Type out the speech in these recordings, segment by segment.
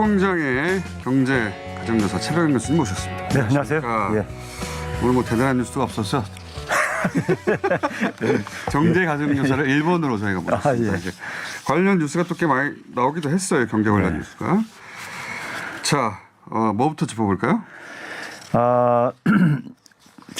뉴스공장의 경제 가정조사 최병현 교수님 모셨습니다. 네, 안녕하세요. 아, 예. 오늘 뭐 대단한 뉴스가 없어서 경제 가정조사를 일본으로 저희가 모셨습니다. 아, 예. 관련 뉴스가 또 꽤 많이 나오기도 했어요. 경제 관련 네. 뉴스가. 자, 어, 뭐부터 짚어볼까요? 아,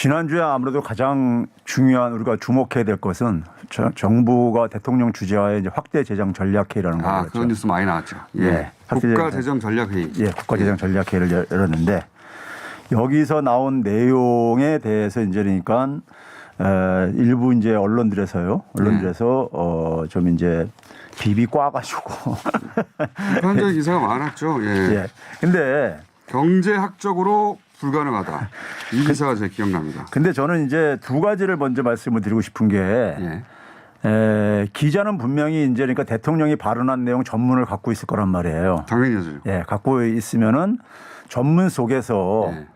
지난주에 아무래도 가장 중요한 우리가 주목해야 될 것은 저- 정부가 대통령 주재하에 이제 확대 재정 전략 회의라는 아, 거죠. 그런 뉴스 많이 나왔죠. 예. 네. 국가 재정 전략회의. 예, 국가 재정 전략 회의를 열- 열었는데 여기서 나온 내용에 대해서 이제 그러니까 에, 일부 이제 언론들에서요. 언론들에서 어, 좀 이제 비비 꽈가지고 비판적 기사가 많았죠. 예. 예. 근데 경제학적으로 불가능하다. 이 기사가 제 기억납니다. 근데 저는 이제 두 가지를 먼저 말씀을 드리고 싶은 게 예. 에, 기자는 분명히 이제 그러니까 대통령이 발언한 내용 전문을 갖고 있을 거란 말이에요. 당연히죠. 예, 갖고 있으면은 전문 속에서 예.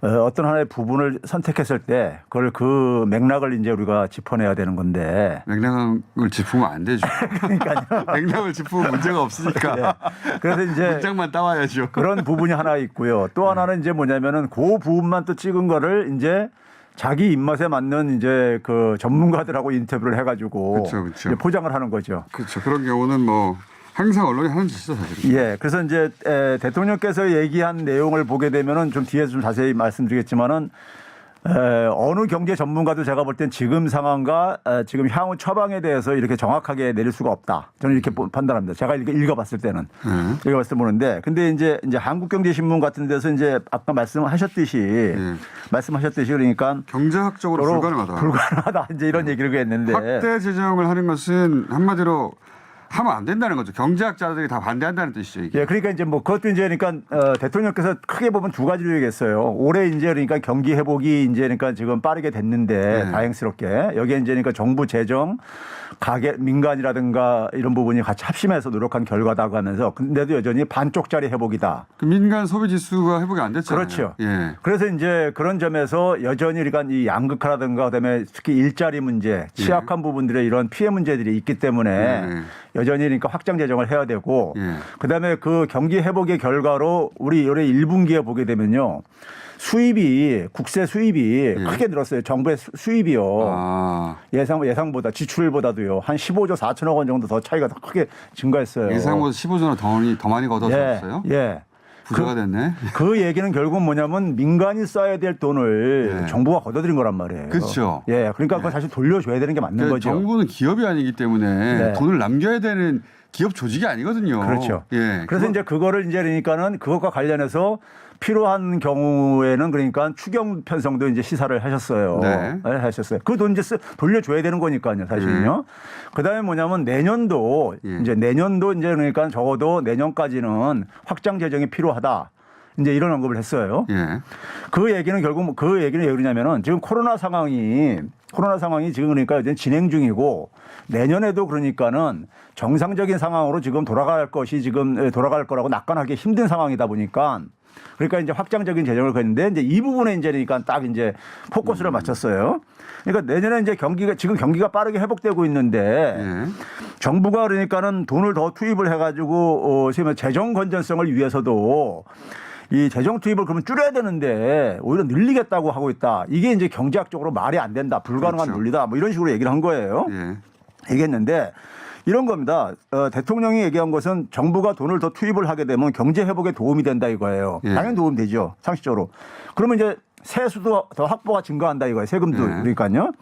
어, 떤 하나의 부분을 선택했을 때 그걸 그 맥락을 이제 우리가 짚어내야 되는 건데. 맥락을 짚으면 안 되죠. 그러니까요. 맥락을 짚으면 문제가 없으니까 예. 그래서 이제 문장만 따와야죠. 그런 부분이 하나 있고요. 또 하나는 이제 뭐냐면은 그 부분만 또 찍은 거를 이제 자기 입맛에 맞는 이제 그 전문가들하고 인터뷰를 해가지고 그쵸, 그쵸. 포장을 하는 거죠. 그렇죠. 그런 경우는 뭐 항상 언론이 하는 짓이죠, 사실은. 예, 그래서 이제 에, 대통령께서 얘기한 내용을 보게 되면은 좀 뒤에서 좀 자세히 말씀드리겠지만은 에, 어느 경제 전문가도 제가 볼 땐 지금 상황과 에, 지금 향후 처방에 대해서 이렇게 정확하게 내릴 수가 없다. 저는 이렇게 보- 판단합니다. 제가 이렇게 읽어 봤을 때는 예. 읽어봤을 때 보는데, 근데 이제 이제 한국경제신문 같은 데서 이제 아까 말씀하셨듯이 예. 말씀하셨듯이 그러니까 경제학적으로 불가능하다. 불가능하다. 이제 이런 얘기를 했는데 확대 재정을 하는 것은 한마디로 하면 안 된다는 거죠. 경제학자들이 다 반대한다는 뜻이죠. 이게. 예, 그러니까 이제 뭐 그것도 이제 그러니까 어, 대통령께서 크게 보면 두 가지로 얘기했어요. 올해 이제 그러니까 경기 회복이 이제 그러니까 지금 빠르게 됐는데 네. 다행스럽게 여기에 이제 그러니까 정부 재정 가계 민간이라든가 이런 부분이 같이 합심해서 노력한 결과다고 하면서 근데도 여전히 반쪽짜리 회복이다. 그 민간 소비 지수가 회복이 안 됐잖아요. 그렇죠. 예. 그래서 이제 그런 점에서 여전히 그러니까 이 양극화라든가 그다음에 특히 일자리 문제, 취약한 부분들의 이런 피해 문제들이 있기 때문에 예. 네. 여전히 그러니까 확장 재정을 해야 되고 예. 그다음에 그 경기 회복의 결과로 우리 올해 1분기에 보게 되면요. 수입이 국세 수입이 크게 늘었어요. 정부의 수- 수입이요. 예. 아, 예상 예상보다 지출보다도요. 한 15조 4천억 원 정도 더 차이가 더 크게 증가했어요. 예상보다 15조나 더, 많이- 더 많이 예. 걷어졌어요. 예. 부자가 됐네. 그 얘기는 결국 뭐냐면 민간이 써야 될 돈을 예. 정부가 걷어들인 거란 말이에요. 그렇죠. 예, 그러니까 그걸 사실 돌려줘야 되는 게 맞는 그러니까 거죠. 정부는 기업이 아니기 때문에 네. 돈을 남겨야 되는 기업 조직이 아니거든요. 그렇죠. 예. 그래서 그거- 이제 그거를 이제 그러니까는 그것과 관련해서 필요한 경우에는 그러니까 추경 편성도 이제 시사를 하셨어요. 네. 하셨어요. 그 돈 이제 쓰- 돌려줘야 되는 거니까요, 사실은요. 그다음에 뭐냐면 내년도 예. 이제 내년도 이제 그러니까 적어도 내년까지는 확장 재정이 필요하다. 이제 이런 언급을 했어요. 예. 그 얘기는 결국 뭐그 얘기는 왜 그러냐면은 지금 코로나 상황이 코로나 상황이 지금 그러니까 이제 진행 중이고 내년에도 그러니까는 정상적인 상황으로 지금 돌아갈 것이 지금 돌아갈 거라고 낙관하기 힘든 상황이다 보니까 그러니까 이제 확장적인 재정을 그랬는데 이제 이 부분에 이제 그러니까 딱 이제 포커스를 맞췄어요. 그러니까 내년에 이제 경기가 지금 경기가 빠르게 회복되고 있는데 예. 정부가 그러니까는 돈을 더 투입을 해가지고 어, 지금 재정 건전성을 위해서도 이 재정 투입을 그러면 줄여야 되는데 오히려 늘리겠다고 하고 있다. 이게 이제 경제학적으로 말이 안 된다. 불가능한 그렇죠. 논리다. 뭐 이런 식으로 얘기를 한 거예요. 예. 얘기했는데 이런 겁니다. 어, 대통령이 얘기한 것은 정부가 돈을 더 투입을 하게 되면 경제 회복에 도움이 된다 이거예요. 예. 당연히 도움 되죠. 상식적으로. 그러면 이제 세수도 더 확보가 증가한다 이거예요. 세금도 예. 그러니까요.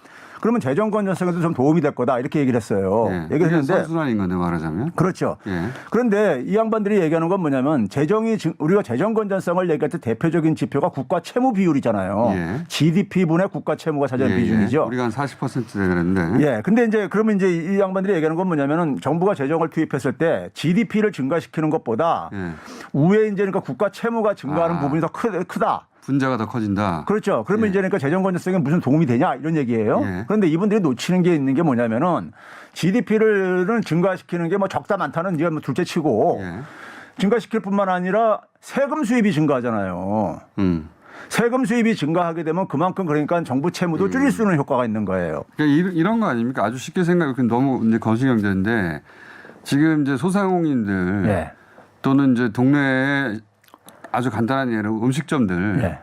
그러면 재정 건전성에도 좀 도움이 될 거다 이렇게 얘기를 했어요. 예. 얘기를 그게 했는데 선순환인 건데 말하자면. 그렇죠. 예. 그런데 이 양반들이 얘기하는 건 뭐냐면 재정이 증- 우리가 재정 건전성을 얘기할 때 대표적인 지표가 국가 채무 비율이잖아요. 예. GDP분의 국가 채무가 차지하는 예, 비중이죠. 예. 우리가 한 40% 되는데. 예. 근데 이제 그러면 이제 이 양반들이 얘기하는 건 뭐냐면은 정부가 재정을 투입했을 때 GDP를 증가시키는 것보다 예. 우에 이제 그러니까 국가 채무가 증가하는 아. 부분이 더 크, 크다. 분자가 더 커진다. 그렇죠. 그러면 예. 이제 그러니까 재정 건전성에 무슨 도움이 되냐 이런 얘기예요. 예. 그런데 이분들이 놓치는 게 있는 게 뭐냐면은 GDP를 증가시키는 게 뭐 적다 많다는 이제 뭐 둘째치고 예. 증가시킬 뿐만 아니라 세금 수입이 증가하잖아요. 음. 세금 수입이 증가하게 되면 그만큼 그러니까 정부 음. 채무도 줄일 수 있는 효과가 있는 거예요. 그러니까 이런- 거 아닙니까? 아주 쉽게 생각해. 너무 이제 거시경제인데 지금 이제 소상공인들 예. 또는 이제 동네에 아주 간단한 예로 음식점들 예.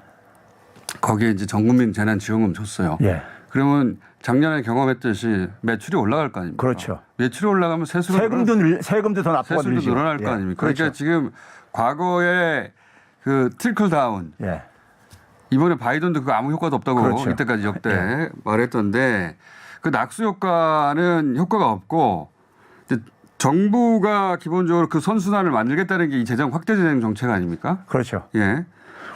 거기에 이제 전국민 재난지원금 줬어요. 예. 그러면 작년에 경험했듯이 매출이 올라갈 거 아닙니까? 그렇죠. 매출이 올라가면 세수가 세금도 늘, 세금도 더 납부가 세수도 늘죠. 늘어날 거 예. 아닙니까? 그렇죠. 그러니까 지금 과거에 그 트리클 다운 예. 이번에 바이든도 그거 아무 효과도 없다고 그렇죠. 이때까지 역대 말했던데 그 낙수 효과는 효과가 없고 정부가 기본적으로 그 선순환을 만들겠다는 게 이 재정 확대 재정 정책 아닙니까? 그렇죠. 예.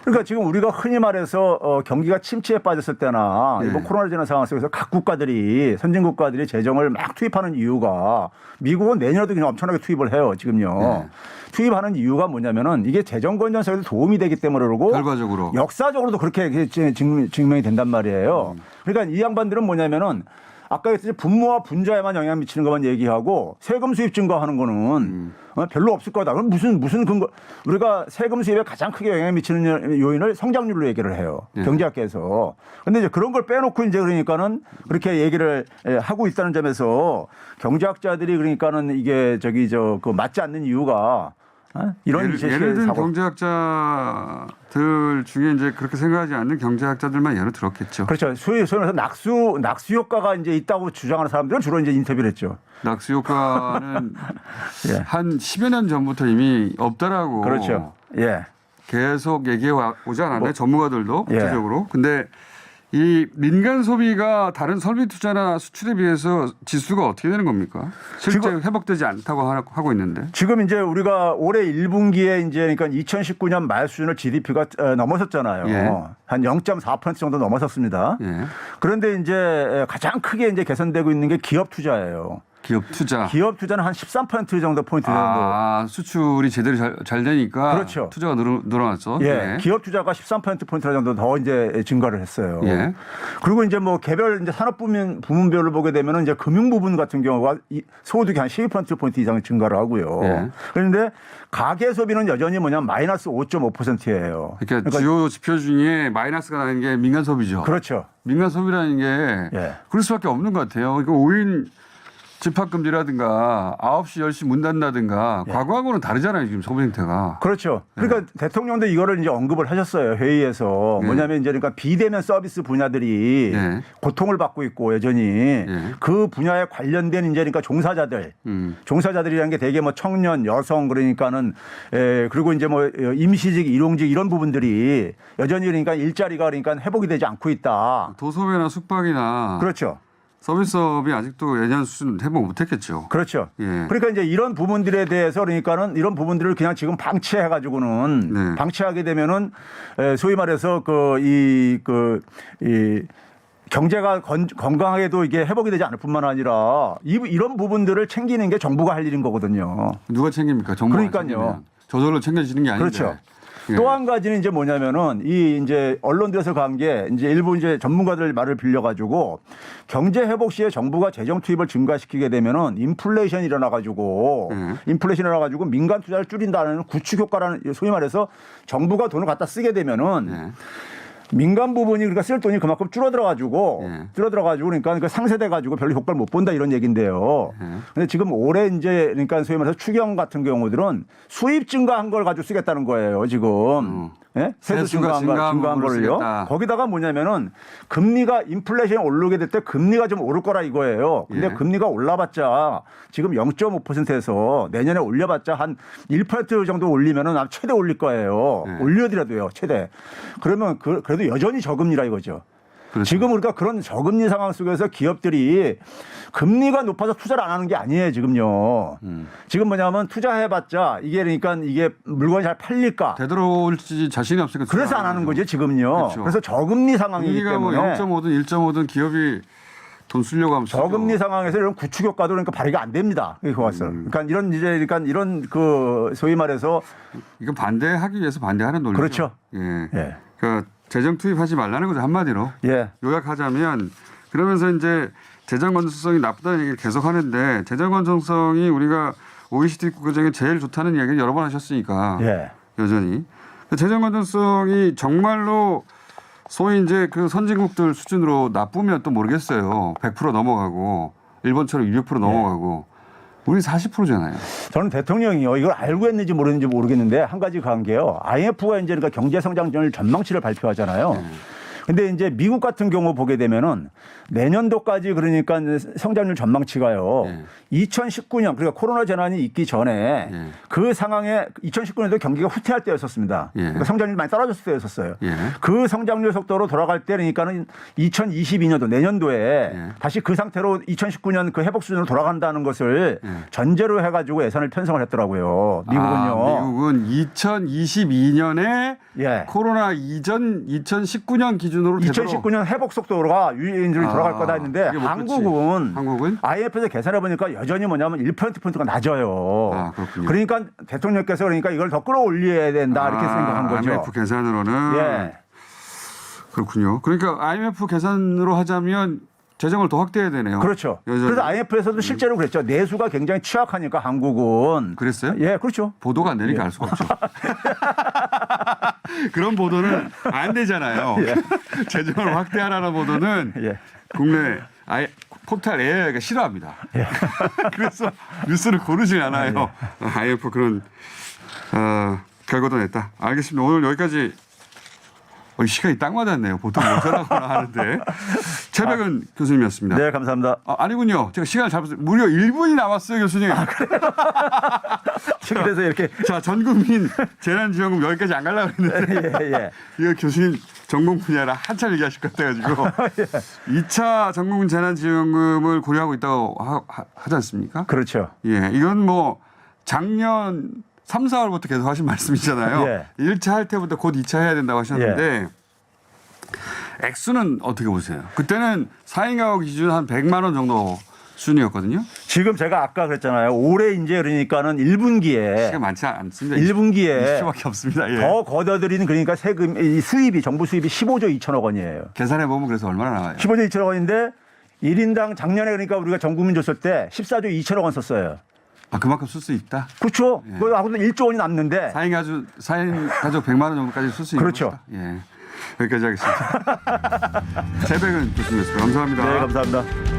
그러니까 지금 우리가 흔히 말해서 어, 경기가 침체에 빠졌을 때나 예. 이번 코로나 지난 상황 속에서 각 국가들이 선진 국가들이 재정을 막 투입하는 이유가 미국은 내년에도 그냥 엄청나게 투입을 해요 지금요. 예. 투입하는 이유가 뭐냐면은 이게 재정 건전성에도 도움이 되기 때문에 그러고 결과적으로. 역사적으로도 그렇게 증- 증명이 된단 말이에요. 음. 그러니까 이 양반들은 뭐냐면은 아까 했듯이 분모와 분자에만 영향 미치는 것만 얘기하고 세금 수입 증가하는 거는 음. 어, 별로 없을 거다. 그럼 무슨 무슨 근거 우리가 세금 수입에 가장 크게 영향 미치는 요인을 성장률로 얘기를 해요. 예. 경제학계에서. 근데 이제 그런 걸 빼놓고 이제 그러니까는 그렇게 얘기를 예, 하고 있다는 점에서 경제학자들이 그러니까는 이게 저기 저 그 맞지 않는 이유가 어? 이런 예를, 예를 든 사고. 경제학자들 중에 이제 그렇게 생각하지 않는 경제학자들만 예를 들었겠죠. 그렇죠. 소위 소위 말해서 낙수 낙수 효과가 이제 있다고 주장하는 사람들은 주로 이제 인터뷰를 했죠. 낙수 효과는 예. 한 10여 년 전부터 이미 없다라고 그렇죠. 예. 계속 얘기해 와- 오지 않았나요? 뭐, 전문가들도 예. 구체적으로. 근데 이 민간 소비가 다른 설비 투자나 수출에 비해서 지수가 어떻게 되는 겁니까? 실제 지금- 회복되지 않다고 하- 하고 있는데. 지금 이제 우리가 올해 1분기에 이제 그러니까 2019년 말 수준을 GDP가 넘어섰잖아요. 예. 한0.4% 정도 넘어섰습니다. 예. 그런데 이제 가장 크게 이제 개선되고 있는 게 기업 투자예요. 기업 투자. 기업 투자는 한 13% 정도 포인트 정도. 아, 수출이 제대로 잘, 잘 되니까 그렇죠. 투자가 늘어, 늘어났어. 예, 예. 기업 투자가 13% 포인트 정도 더 이제 증가를 했어요. 예. 그리고 이제 뭐 개별 이제 산업 부문 부문별로 보게 되면은 이제 금융 부분 같은 경우가 이 소득이 한 12% 포인트 이상 증가를 하고요. 예. 그런데 가계 소비는 여전히 뭐냐면 마이너스 5.5%예요. 그러니까, 주요 지표 중에 마이너스가 나는 게 민간 소비죠. 그렇죠. 민간 소비라는 게 예. 그럴 수밖에 없는 것 같아요. 이거 5인 집합금지라든가 9시 10시 문 닫는다든가 예. 과거하고는 다르잖아요. 지금 소비 형태가. 그렇죠. 그러니까 대통령도 이거를 이제 언급을 하셨어요 회의에서 예. 뭐냐면 이제 그러니까 비대면 서비스 분야들이 예. 고통을 받고 있고 여전히 그 분야에 관련된 이제 그러니까 종사자들 음. 종사자들이라는 게 대개 뭐 청년, 여성 그러니까는 에 그리고 이제 뭐 임시직, 일용직 이런 부분들이 여전히 그러니까 일자리가 그러니까 회복이 되지 않고 있다. 도소매나 숙박이나 그렇죠. 서비스업이 아직도 예년 수준 회복 못했겠죠. 그렇죠. 예. 그러니까 이제 이런 부분들에 대해서 그러니까는 이런 부분들을 그냥 지금 방치해 가지고는 네. 방치하게 되면은 에, 소위 말해서 그 이 그 이 경제가 건, 건강하게도 이게 회복이 되지 않을 뿐만 아니라 이, 이런 부분들을 챙기는 게 정부가 할 일인 거거든요. 누가 챙깁니까? 정부가 그러니까요. 저절로 챙겨지는 게 아닌데. 그렇죠. 예. 또한 가지는 이제 뭐냐면은 이 이제 언론들에서 간 게 이제 일부 이제 전문가들 말을 빌려 가지고 경제 회복 시에 정부가 재정 투입을 증가시키게 되면은 인플레이션이 일어나 가지고 예. 인플레이션이 일어나 가지고 민간 투자를 줄인다는 구축 효과라는 소위 말해서 정부가 돈을 갖다 쓰게 되면은 예. 민간 부분이 그러니까 쓸 돈이 그만큼 줄어들어 가지고 예. 줄어들어 가지고 그러니까 그 상쇄돼 가지고 별로 효과를 못 본다 이런 얘긴데요. 예. 근데 지금 올해 이제 그러니까 소위 말해서 추경 같은 경우들은 수입 증가한 걸 가지고 쓰겠다는 거예요, 지금. 예? 세수 세수가 증가한, 거, 증가한 증가한 부분을 걸요. 쓰겠다. 거기다가 뭐냐면은 금리가 인플레이션이 오르게 될 때 금리가 좀 오를 거라 이거예요. 근데 예. 금리가 올라봤자 지금 0.5%에서 내년에 올려봤자 한 1% 정도 올리면은 최대 올릴 거예요. 예. 올려드려도요, 최대. 그러면 그, 래도 여전히 저금리라 이거죠. 그렇죠. 지금 우리가 그런 저금리 상황 속에서 기업들이 금리가 높아서 투자를 안 하는 게 아니에요, 지금요. 음. 지금 뭐냐면 투자해봤자 이게 그러니까 이게 물건이 잘 팔릴까. 되돌아올지 자신이 없으니까 그래서 안 하는. 거죠, 지금요. 그렇죠. 그래서 저금리 상황이기 뭐 때문에 0.5든 1.5든 기업이 돈 쓰려고 하면. 저금리 상황에서 이런 구축 효과도 그러니까 발휘가 안 됩니다. 이거 왔어. 음. 그러니까 이런 이제 그러니까 이런 그 소위 말해서 이건 반대하기 위해서 반대하는 논리죠. 그렇죠. 예. 예. 그러니까 재정 투입하지 말라는 거죠 한마디로. 예. 요약하자면 그러면서 이제 재정 건전성이 나쁘다는 얘기를 계속 하는데 재정 건전성이 우리가 OECD 국가 중에 제일 좋다는 이야기를 여러 번 하셨으니까 예. 여전히 그 재정 건전성이 정말로 소위 이제 그 선진국들 수준으로 나쁘면 또 모르겠어요. 100% 넘어가고 일본처럼 200% 넘어가고 우리 40%잖아요. 저는 대통령이요 이걸 알고 했는지 모르는지 모르겠는데 한 가지 간 게요. IMF가 이제 그러니까 경제 성장률 전망치를 발표하잖아요. 네. 근데 이제 미국 같은 경우 보게 되면은 내년도까지 그러니까 성장률 전망치가요. 예. 2019년 그러니까 코로나 재난이 있기 전에 예. 그 상황에 2019년도 경기가 후퇴할 때였었습니다. 예. 그러니까 성장률이 많이 떨어졌을 때였었어요. 예. 그 성장률 속도로 돌아갈 때 그러니까는 2022년도 내년도에 예. 다시 그 상태로 2019년 그 회복 수준으로 돌아간다는 것을 예. 전제로 해가지고 예산을 편성을 했더라고요. 미국은요. 아, 미국은 2022년에 예. 코로나 이전 2019년 기준 으로 되도록 2019년 회복 속도가 유인들이 아, 돌아갈 거다 했는데 이게 뭐. 한국은 한국은 IMF에서 계산해 보니까 여전히 뭐냐면 1% 포인트가 낮아요. 아, 그렇군요. 그러니까 대통령께서 그러니까 이걸 더 끌어올려야 된다 이렇게 아, 생각한 거죠. IMF 계산으로는 예. 그렇군요. 그러니까 IMF 계산으로 하자면 재정을 더 확대해야 되네요. 그렇죠. 여전히. 그래서 IMF에서도 실제로 그랬죠. 내수가 굉장히 취약하니까 한국은 그랬어요? 예, 그렇죠. 보도가 안 되니까 알 수가 없죠. 그런 보도는 안 되잖아요. 재정을 확대하라는 보도는 예. 국내 아예 포탈 AI가 싫어합니다. 그래서 뉴스를 고르질 않아요. IMF 그런 어, 결과도 냈다. 알겠습니다. 오늘 여기까지 어, 이 시간이 딱 맞았네요. 보통 못 전하거나 하는데 최백은 교수님이었습니다. 네, 감사합니다. 아, 아니군요. 제가 시간을 잘못했어요. 무려 1분이 남았어요, 교수님. 그래서 이렇게 자, 전 국민 재난지원금 여기까지 안 가려고 했는데 예, 예. 이거 교수님 전공 분야라 한참 얘기하실 것 같아가지고 2차 전국민 재난지원금을 고려하고 있다고 하, 하- 하지 않습니까? 그렇죠. 예, 이건 뭐 작년 3, 4월부터 계속 하신 말씀이잖아요. 예. 1차 할 때부터 곧 2차 해야 된다고 하셨는데 액수는 어떻게 보세요? 그때는 4인 가구 기준 한 100만 원 정도 수준이었거든요. 지금 제가 아까 그랬잖아요. 올해 이제 그러니까는 1분기에 시간 많지 않습니다. 1분기에 20초밖에 없습니다. 예. 더 걷어들이는 그러니까 세금 이 수입이 정부 수입이 15조 2천억 원이에요. 계산해 보면 그래서 얼마나 나와요? 15조 2천억 원인데 1인당 작년에 그러니까 우리가 전 국민 줬을 때 14조 2천억 원 썼어요. 아 그만큼 쓸 수 있다. 그렇죠. 예. 그하고도 1조 원이 남는데 4인 가족 4인 가족 100만 원 정도까지 쓸 수 있는 그렇죠. 것이다. 예. 여기까지 하겠습니다. 최백은 교수님이었습니다. 감사합니다. 네, 감사합니다.